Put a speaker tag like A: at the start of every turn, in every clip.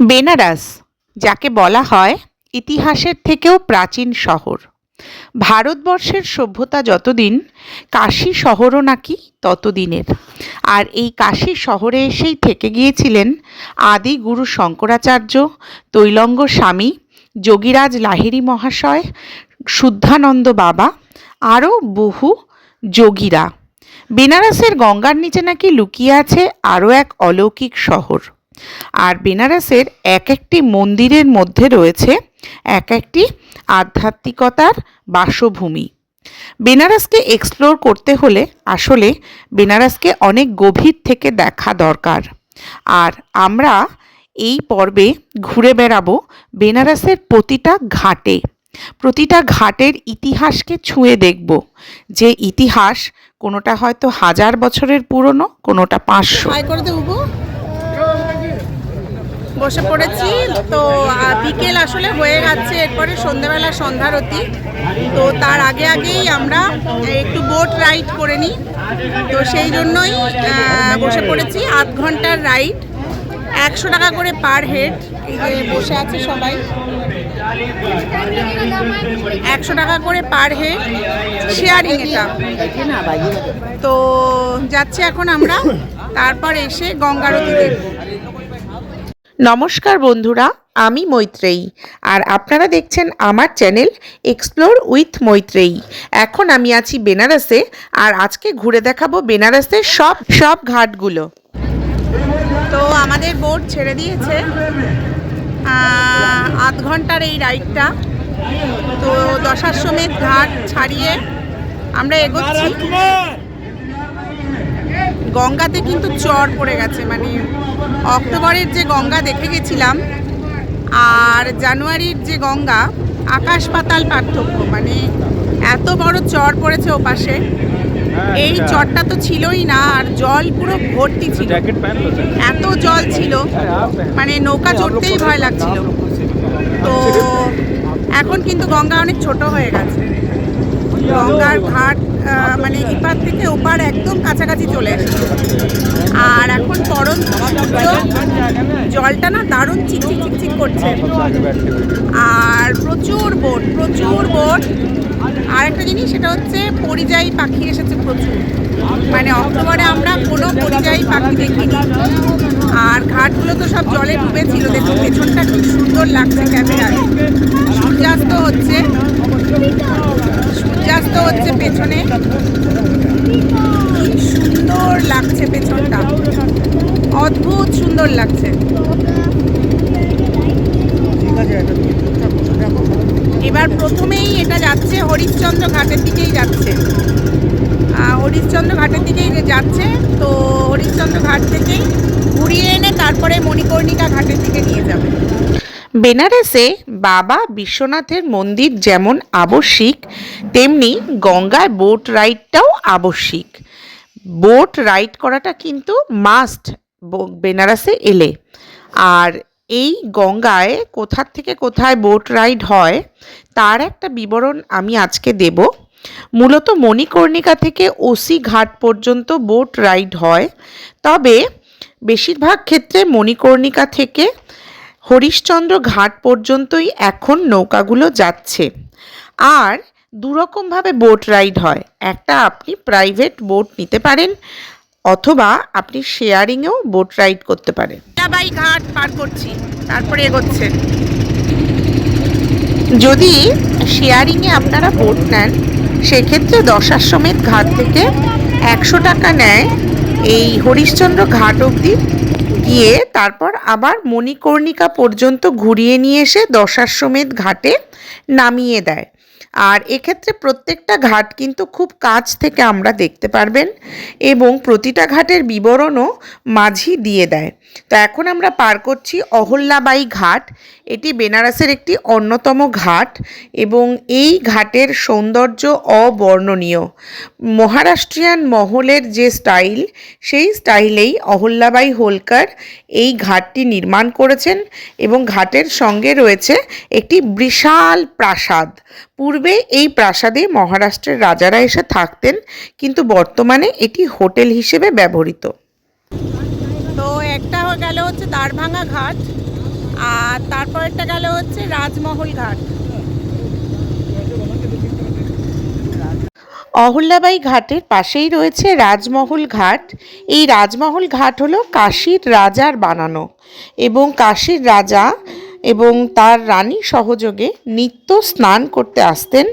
A: বেনারস, যাকে বলা হয় ইতিহাসের থেকেও প্রাচীন শহর। ভারতবর্ষের সভ্যতা যতদিন, কাশী শহরও নাকি ততদিনের। আর এই কাশী শহরে এসেই থেকে গিয়েছিলেন আদি গুরু শঙ্করাচার্য, তৈলঙ্গ স্বামী, যোগীরাজ লাহিড়ী মহাশয়, শুদ্ধানন্দ বাবা, আরও বহু যোগীরা। বেনারসের গঙ্গার নিচে নাকি লুকিয়ে আছে আরও এক অলৌকিক শহর। আর বেনারসের এক একটি মন্দিরের মধ্যে রয়েছে এক একটি আধ্যাত্মিকতার বাসভূমি। বেনারসকে এক্সপ্লোর করতে হলে আসলে বেনারসকে অনেক গভীর থেকে দেখা দরকার। আর আমরা এই পর্বে ঘুরে বেড়াবো বেনারসের প্রতিটা ঘাটে। প্রতিটা ঘাটের ইতিহাসকে ছুঁয়ে দেখব। যে ইতিহাস কোনোটা হয়তো হাজার বছরের পুরনো, কোনোটা পাঁচশো।
B: বসে পড়েছি। তো বিকেল আসলে হয়ে গেছে, এরপরে সন্ধ্যাবেলা সন্ধ্যারতি তো, তার আগে আগেই আমরা একটু বোট রাইড করে নিই। তো, সেই জন্যই বসে পড়েছি, আধ ঘণ্টার রাইড। একশো টাকা করে পার হেড, এই যে বসে আছে সবাই। একশো টাকা করে পার হেড, শেয়ারিং এটা। তো, যাচ্ছি এখন আমরা। তারপর এসে গঙ্গারতি দেখব।
A: নমস্কার বন্ধুরা, আমি মৈত্রেয়ী। আর আপনারা দেখছেন আমার চ্যানেল এক্সপ্লোর উইথ মৈত্রেয়ী। এখন আমি আছি বেনারসে, আর আজকে ঘুরে দেখাবো বেনারসের সব সব ঘাটগুলো।
B: তো আমাদের বোট ছেড়ে দিয়েছে আধ ঘণ্টার এই রাইডটা। তো দশাশ্বমেধ ঘাট ছাড়িয়ে আমরা এগোচ্ছি। গঙ্গাতে কিন্তু চর পড়ে গেছে মানে অক্টোবরের যে গঙ্গা দেখে গেছিলাম আর জানুয়ারির যে গঙ্গা আকাশ পাতাল পার্থক্য মানে এত বড় চর পড়েছে ওপাশে। এই চরটা তো ছিলই না আর জল পুরো ভর্তি ছিল। এত জল ছিল মানে নৌকা চড়তেই ভয় লাগছিল। তো এখন কিন্তু গঙ্গা অনেক ছোট হয়ে গেছে। গঙ্গার ঘাট মানে এপার থেকে ওপার একদম কাছাকাছি চলে এসেছে আর এখন পরম জলটা না দারুণ চিকচিক চিকচিক করছে। আর প্রচুর বোট প্রচুর বোট। আর একটা জিনিস, সেটা হচ্ছে পরিযায়ী পাখি এসেছে প্রচুর। মানে অক্টোবরে আমরা কোনো পরিযায়ী পাখি দেখিনি। ঘাটগুলো তো সব জলে ডুবেছিল। দেখুন, পেছনটা খুব সুন্দর লাগছে ক্যামেরায়। সূর্যাস্ত হচ্ছে। সূর্যাস্ত হচ্ছে পেছনে। সুন্দর লাগছে পেছনটা। অদ্ভুত সুন্দর লাগছে। এবার প্রথমেই এটা যাচ্ছে হরিশ্চন্দ্র ঘাটের দিকেই যাচ্ছে। হরিশ্চন্দ্র ঘাটের দিকেই হরিশ্চন্দ্র ঘাট থেকেই ঘুরিয়ে এনে তারপরে মণিকর্ণিকা ঘাটের দিকে নিয়ে যাবে।
A: বেনারসে বাবা বিশ্বনাথের মন্দির যেমন আবশ্যিক, তেমনি গঙ্গায় বোট রাইডটাও আবশ্যিক। বোট রাইড করাটা কিন্তু মাস্ট বেনারসে এলে। আর এই গঙ্গায় কোথার থেকে কোথায় বোট রাইড হয়, তার একটা বিবরণ আমি আজকে দেব। মূলত মণিকর্ণিকা থেকে ওসি ঘাট পর্যন্ত বোট রাইড হয়। তবে বেশিরভাগ ক্ষেত্রে মণিকর্ণিকা থেকে হরিশ্চন্দ্র ঘাট পর্যন্তই এখন নৌকাগুলো যাচ্ছে। আর দুরকমভাবে বোট রাইড হয়। একটা আপনি প্রাইভেট বোট নিতে পারেন অথবা আপনি শেয়ারিংয়েও বোট রাইড করতে পারেন।
B: বাই ঘাট পার করছি তারপরে এগোচ্ছে।
A: যদি শেয়ারিংয়ে আপনারা বোট নেন সেক্ষেত্রে দশাশ্বমেধ ঘাট থেকে একশো টাকা নেয় এই হরিশ্চন্দ্র ঘাট অবধি। গিয়ে তারপর আবার মণিকর্ণিকা পর্যন্ত ঘুরিয়ে নিয়ে এসে দশাশ্বমেধ ঘাটে নামিয়ে দেয়। আর এক্ষেত্রে প্রত্যেকটা ঘাট কিন্তু খুব কাছ থেকে আমরা দেখতে পারবেন এবং প্রতিটা ঘাটের বিবরণও মাঝি দিয়ে দেয়। তো এখন আমরা পার করছি অহল্যাবাই ঘাট। এটি বেনারসের একটি অন্যতম ঘাট এবং এই ঘাটের সৌন্দর্য অবর্ণনীয়। মহারাষ্ট্রিয়ান মহলের যে স্টাইল, সেই স্টাইলেই অহল্যাবাই হোলকার এই ঘাটটি নির্মাণ করেছেন এবং ঘাটের সঙ্গে রয়েছে একটি বিশাল প্রাসাদ। পূর্বে এই প্রাসাদে মহারাষ্ট্রের রাজারা এসে থাকতেন, কিন্তু বর্তমানে এটি হোটেল হিসেবে ব্যবহৃত।
B: তো একটা গেল হচ্ছে দাঁড়ভাঙা ঘাট আর তারপর একটা গেল হচ্ছে রাজমহল ঘাট।
A: অহল্যাবাই ঘাটের পাশেই রয়েছে রাজমহল ঘাট। এই রাজমহল ঘাট হলো কাশীর রাজার বানানো এবং কাশীর রাজা এবং তার রানী সহযোগে নিত্য স্নান করতে আসতেন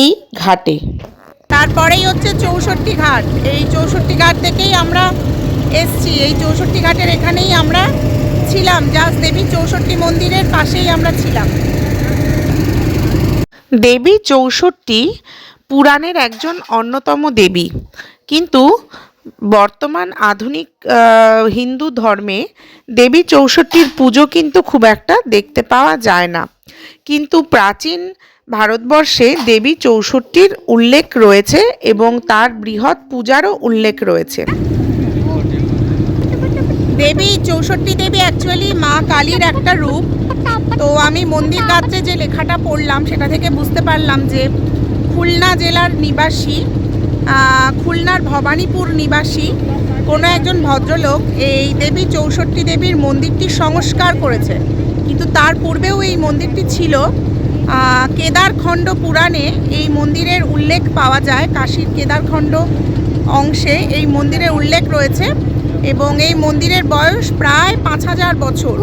A: এই ঘাটে।
B: তারপরেই হচ্ছে চৌষট্টি ঘাট। এই চৌষট্টি ঘাট থেকেই আমরা এসছি। এই চৌষট্টি ঘাটের এখানেই আমরা ছিলাম। জাস্ট দেবী চৌষট্টি মন্দিরের পাশেই আমরা ছিলাম।
A: দেবী চৌষট্টি পুরাণের একজন অন্যতম দেবী। কিন্তু বর্তমান আধুনিক হিন্দু ধর্মে দেবী চৌষট্টির পুজো কিন্তু খুব একটা দেখতে পাওয়া যায় না। কিন্তু প্রাচীন ভারতবর্ষে দেবী চৌষট্টির উল্লেখ রয়েছে এবং তার বৃহৎ পূজারও উল্লেখ রয়েছে।
B: দেবী, চৌষট্টি দেবী অ্যাকচুয়ালি মা কালীর একটা রূপ। তো আমি মন্দির গাত্রে যে লেখাটা পড়লাম, সেটা থেকে বুঝতে পারলাম যে খুলনা জেলার নিবাসী খুলনার ভবানীপুর নিবাসী কোনো একজন ভদ্রলোক এই দেবী চৌষট্টি দেবীর মন্দিরটি সংস্কার করেছে। কিন্তু তার পূর্বেও এই মন্দিরটি ছিল। কেদারখণ্ড পুরাণে এই মন্দিরের উল্লেখ পাওয়া যায় কাশীর কেদারখণ্ড অংশে এই মন্দিরের উল্লেখ রয়েছে এবং এই মন্দিরের বয়স প্রায় পাঁচ হাজার বছর।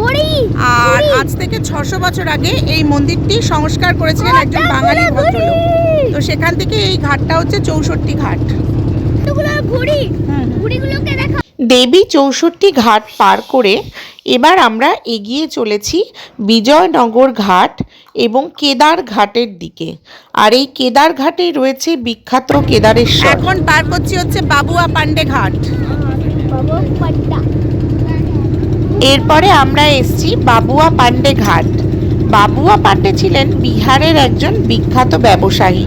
B: আর আজ থেকে ছশো বছর আগে এই মন্দিরটি সংস্কার করেছিলেন একজন বাঙালি ভদ্রলোক। তো সেখান থেকে এই ঘাটটা হচ্ছে চৌষট্টি ঘাট।
A: দেবী চৌষট্টি ঘাট পার করে এবার আমরা এগিয়ে চলেছি বিজয়নগর ঘাট এবং কেদার ঘাটের দিকে। আর এই কেদার ঘাটে রয়েছে বিখ্যাত কেদারেশ্বর।
B: এখন পার করছি হচ্ছে বাবুয়া পান্ডে ঘাট।
A: এরপরে আমরা এসছি বাবুয়া পান্ডে ঘাট। বাবুয়া পান্ডে ছিলেন বিহারের একজন বিখ্যাত ব্যবসায়ী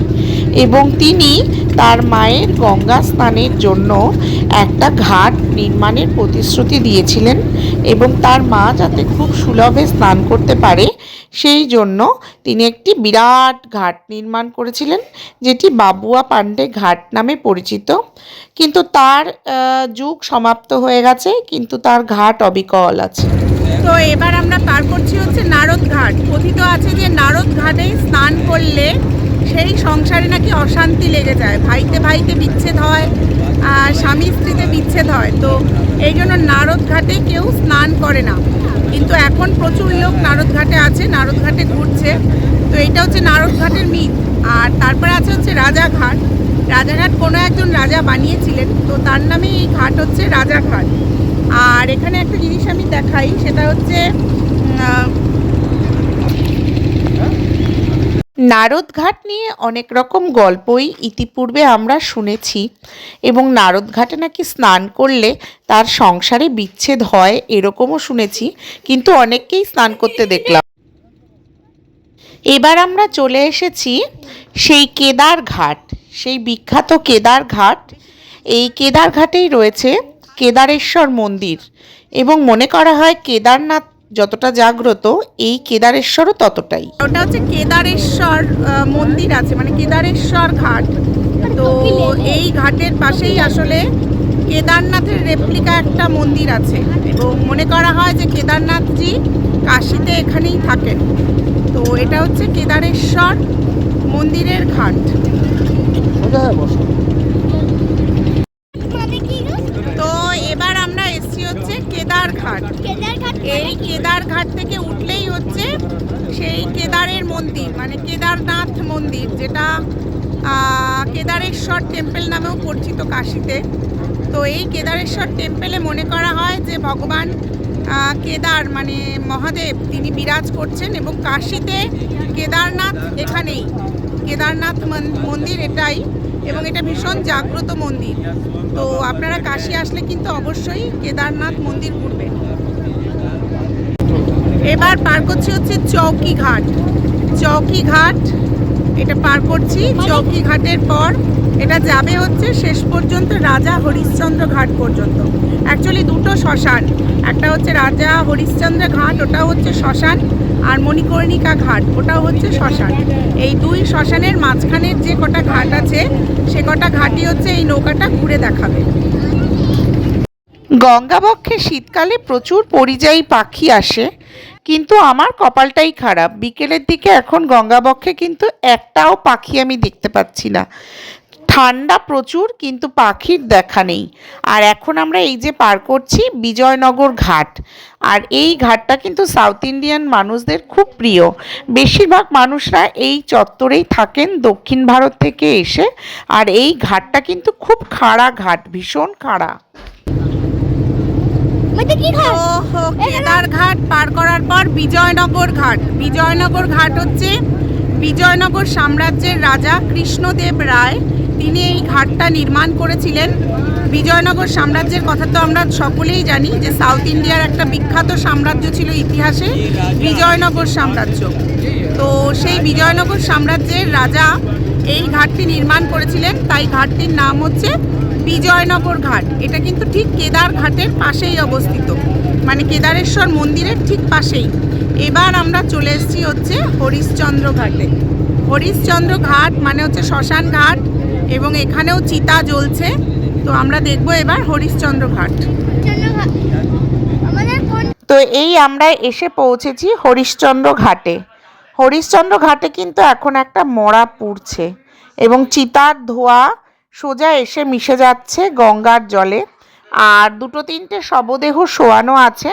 A: এবং তিনি তার মায়ের গঙ্গা স্নানের জন্য একটা ঘাট নির্মাণের প্রতিশ্রুতি দিয়েছিলেন এবং তার মা যাতে খুব সুলভে স্নান করতে পারে, সেই জন্য তিনি একটি বিরাট ঘাট নির্মাণ করেছিলেন, যেটি বাবুয়া পান্ডে ঘাট নামে পরিচিত। কিন্তু তার যুগ সমাপ্ত হয়ে গেছে, কিন্তু তার ঘাট অবিকল আছে।
B: তো এবার আমরা পার করছি হচ্ছে নারদ ঘাট। কথিত আছে যে নারদ ঘাটে স্নান করলে সেই সংসারে নাকি অশান্তি লেগে যায়। ভাইতে ভাইতে বিচ্ছেদ হয় আর স্বামী স্ত্রীতে বিচ্ছেদ হয়। তো এই জন্য নারদ ঘাটে কেউ স্নান করে না। কিন্তু এখন প্রচুর লোক নারদ ঘাটে আছে, নারদ ঘাটে ঘুরছে। তো এটা হচ্ছে নারদ ঘাটের মিথ। আর তারপরে আছে হচ্ছে রাজাঘাট রাজাঘাট কোনো একজন রাজা বানিয়েছিলেন। তো তার নামে এই ঘাট হচ্ছে রাজাঘাট। আর এখানে একটা জিনিস আমি দেখাই সেটা হচ্ছে উম, আহ,
A: নারদ ঘাট নিয়ে অনেক রকম গল্পই ইতিপূর্বে আমরা শুনেছি এবং নারদ ঘাটে নাকি স্নান করলে তার সংসারে বিচ্ছেদ হয় এরকমও শুনেছি কিন্তু অনেককেই স্নান করতে দেখলাম। এবার আমরা চলে এসেছি সেই কেদার ঘাট সেই বিখ্যাত কেদার ঘাট এই কেদার ঘাটেই রয়েছে কেদারেশ্বর মন্দির। এবং মনে করা হয় কেদারনাথ যতটা জাগ্রত এই কেদারেশ্বরও ততটাই।
B: ওটা হচ্ছে কেদারেশ্বর মন্দির আছে মানে কেদারেশ্বর ঘাট। তো এই ঘাটের পাশেই আসলে কেদারনাথের রেপ্লিকা একটা মন্দির আছে। এবং মনে করা হয় যে কেদারনাথজি কাশিতে এখানেই থাকেন। তো এটা হচ্ছে কেদারেশ্বর মন্দিরের ঘাট।
C: কেদারঘাট।
B: এই কেদার ঘাট থেকে উঠলেই হচ্ছে সেই কেদারের মন্দির মানে কেদারনাথ মন্দির যেটা কেদারেশ্বর টেম্পল নামেও পরিচিত কাশিতে। তো এই কেদারেশ্বর টেম্পলে মনে করা হয় যে ভগবান কেদার মানে মহাদেব তিনি বিরাজ করছেন এবং কাশিতে কেদারনাথ এখানেই। কেদারনাথ মন- মন্দির এটাই। এবং এটা ভীষণ জাগ্রত মন্দির। তো আপনারা কাশি আসলে কিন্তু অবশ্যই কেদারনাথ মন্দির ঘুরবেন এবার পার করছি হচ্ছে চৌকি ঘাট চৌকি ঘাট এটা পার করছি। চৌকি ঘাটের পর এটা যাবে হচ্ছে শেষ পর্যন্ত রাজা হরিশ্চন্দ্র ঘাট পর্যন্ত। অ্যাকচুয়ালি দুটো শ্মশান। একটা হচ্ছে রাজা হরিশ্চন্দ্র ঘাট ওটা হচ্ছে শ্মশান। আর মণিকর্ণিকা ঘাট ওটাও হচ্ছে শ্মশান। এই দুই শ্মশানের মাঝখানের যে কটা ঘাট আছে, সে কটা ঘাটই হচ্ছে এই নৌকাটা ঘুরে দেখাবে।
A: গঙ্গাবক্ষে শীতকালে প্রচুর পরিযায়ী পাখি আসে, কিন্তু আমার কপালটাই খারাপ। বিকেলের দিকে এখন গঙ্গাবক্ষে কিন্তু একটাও পাখি আমি দেখতে পাচ্ছি না। ঠান্ডা প্রচুর কিন্তু পাখির দেখা নেই। আর এখন আমরা এই যে পার করছি বিজয়নগর ঘাট। আর এই ঘাটটা কিন্তু সাউথ ইন্ডিয়ান মানুষদের খুব প্রিয়। বেশিরভাগ মানুষরা এই চত্বরেই থাকেন দক্ষিণ ভারত থেকে এসে। আর এই ঘাটটা কিন্তু খুব খাড়া ঘাট ভীষণ খাড়া।
C: মানে কি
B: তো
C: খায়
B: কেদার ঘাট পার করার পর বিজয়নগর ঘাট। বিজয়নগর ঘাট হচ্ছে বিজয়নগর সাম্রাজ্যের রাজা কৃষ্ণদেব রায় তিনি এই ঘাটটা নির্মাণ করেছিলেন। বিজয়নগর সাম্রাজ্যের কথা তো আমরা সকলেই জানি যে সাউথ ইন্ডিয়ার একটা বিখ্যাত সাম্রাজ্য ছিল ইতিহাসে বিজয়নগর সাম্রাজ্য। তো সেই বিজয়নগর সাম্রাজ্যের রাজা এই ঘাটটি নির্মাণ করেছিলেন। তাই ঘাটটির নাম হচ্ছে বিজয়নগর ঘাট। এটা কিন্তু ঠিক কেদার ঘাটের পাশেই অবস্থিত। মানে কেদারেশ্বর মন্দিরের ঠিক পাশেই। এবার আমরা চলে এসেছি হচ্ছে হরিশ্চন্দ্র ঘাটে। হরিশ্চন্দ্র ঘাট মানে হচ্ছে শ্মশান ঘাট। এবং এখানেও চিতা জ্বলছে। তো আমরা দেখব এবার হরিশ্চন্দ্র ঘাট।
A: তো এই আমরা এসে পৌঁছেছি হরিশ্চন্দ্র ঘাটে। হরিশ্চন্দ্র ঘাটে কিন্তু এখন একটা মরা পুড়ছে এবং চিতার ধোয়া সোজা এসে মিশে যাচ্ছে গঙ্গার জলে। আর দুটো তিনটে শবদেহ শোয়ানো আছে।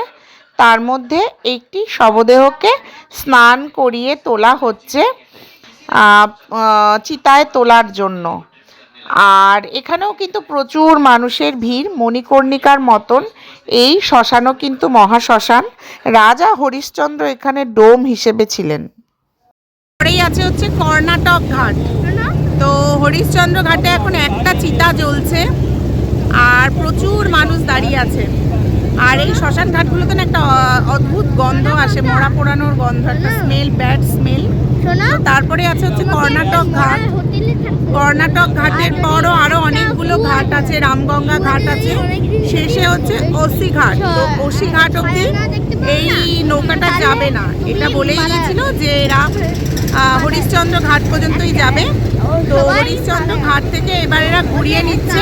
A: তার মধ্যে একটি শবদেহকে স্নান করিয়ে তোলা হচ্ছে চিতায় তোলার জন্য। আর এখানেও কিন্তু প্রচুর মানুষের ভিড় মণিকর্ণিকার মতন। এই শ্মশানও কিন্তু মহাশ্মশান। রাজা হরিশ্চন্দ্র এখানে ডোম হিসেবে ছিলেন।
B: পরেই আছে হচ্ছে কর্ণাটক ঘাট। তো হরিশ্চন্দ্র ঘাটে এখন একটা চিতা জ্বলছে আর প্রচুর মানুষ দাঁড়িয়ে আছে। আর এই শ্মশান ঘাটগুলোতে একটা অদ্ভুত গন্ধ আসে, মরা পোড়ানোর গন্ধ, একটা স্মেল ব্যাড স্মেল তারপরে আছে হচ্ছে কর্ণাটক ঘাট। কর্ণাটক ঘাটের পরও আরও অনেকগুলো ঘাট আছে, রামগঙ্গা ঘাট আছে। শেষে হচ্ছে ওসি ঘাট। তো ওসি ঘাট অব্দি এই নৌকাটা যাবে না। এটা বলেই দিয়েছিল যে এরা হরিশ্চন্দ্র ঘাট পর্যন্তই যাবে। তো হরিশ্চন্দ্র ঘাট থেকে এবার এরা ঘুরিয়ে নিচ্ছে।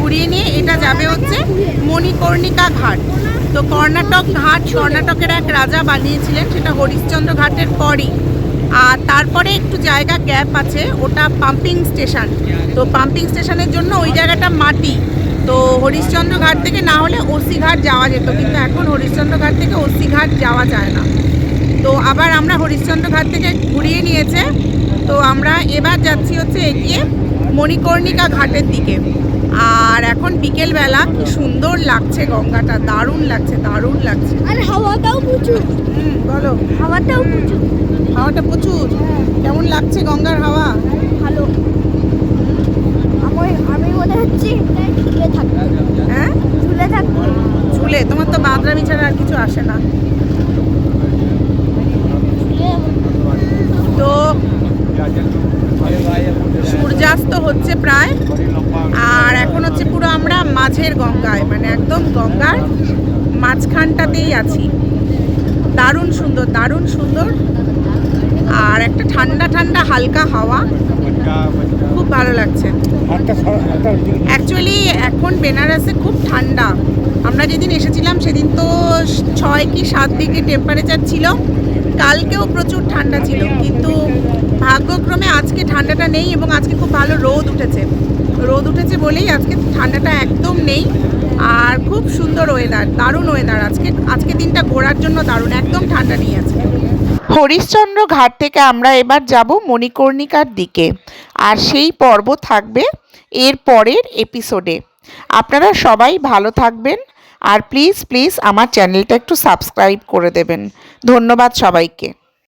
B: ঘুরিয়ে নিয়ে এটা যাবে হচ্ছে মণিকর্ণিকা ঘাট। তো কর্ণাটক ঘাট কর্ণাটকের এক রাজা বানিয়েছিলেন, সেটা হরিশ্চন্দ্র ঘাটের পরই। আর তারপরে একটু জায়গা গ্যাপ আছে, ওটা পাম্পিং স্টেশন। তো পাম্পিং স্টেশনের জন্য ওই জায়গাটা মাটি। তো হরিশ্চন্দ্র ঘাট থেকে না হলে ওসি ঘাট যাওয়া যেত, কিন্তু এখন হরিশ্চন্দ্র ঘাট থেকে ওসি ঘাট যাওয়া যায় না। তো আবার আমরা হরিশ্চন্দ্র ঘাট থেকে ঘুরিয়ে নিয়েছে। তো আমরা এবার যাচ্ছি হচ্ছে এগিয়ে মণিকর্ণিকা ঘাটের দিকে। আর এখন বিকেলবেলা কি সুন্দর লাগছে গঙ্গাটা দারুণ লাগছে দারুণ লাগছে।
C: আর হাওয়াটাও প্রচুর।
B: হুম বলো।
C: হাওয়াটাও প্রচুর।
B: হাওয়াটা প্রচুর। কেমন লাগছে গঙ্গার হাওয়া?
C: ভালো। আমার আমি মনে হচ্ছে ঝুলে থাকব।
B: হ্যাঁ?
C: ঝুলে থাকব।
B: ঝুলে? তোমার তো বাদরামি ছাড়া আর কিছু আসে না। তো সূর্যাস্ত হচ্ছে প্রায়। আর এখন হচ্ছে পুরো আমরা মাঝের গঙ্গায় মানে একদম গঙ্গার মাঝখানটাতেই আছি। দারুণ সুন্দর দারুণ সুন্দর। আর একটা ঠান্ডা ঠান্ডা, হালকা হাওয়া। খুব ভালো লাগছে। অ্যাকচুয়ালি এখন বেনারসে খুব ঠান্ডা। আমরা যেদিন এসেছিলাম, সেদিন তো ছয় কি সাত ডিগ্রি টেম্পারেচার ছিল। কালকেও প্রচুর ঠান্ডা ছিল। কিন্তু ভাগ্যক্রমে আজকে ঠান্ডাটা নেই এবং আজকে খুব ভালো রোদ উঠেছে। রোদ উঠেছে বলেই আজকে ঠান্ডাটা একদম নেই। আর খুব সুন্দর ওয়েদার দারুণ ওয়েদার আজকে। আজকে দিনটা ঘোরার জন্য দারুণ, একদম ঠান্ডা নেই আজকে।
A: হরিশ্চন্দ্র ঘাট থেকে আমরা এবার যাব মণিকর্ণিকার দিকে। আর সেই পর্ব থাকবে এর পরের এপিসোডে আপনারা সবাই ভালো থাকবেন আর প্লিজ প্লিজ আমার চ্যানেলটা একটু সাবস্ক্রাইব করে দেবেন। ধন্যবাদ সবাইকে।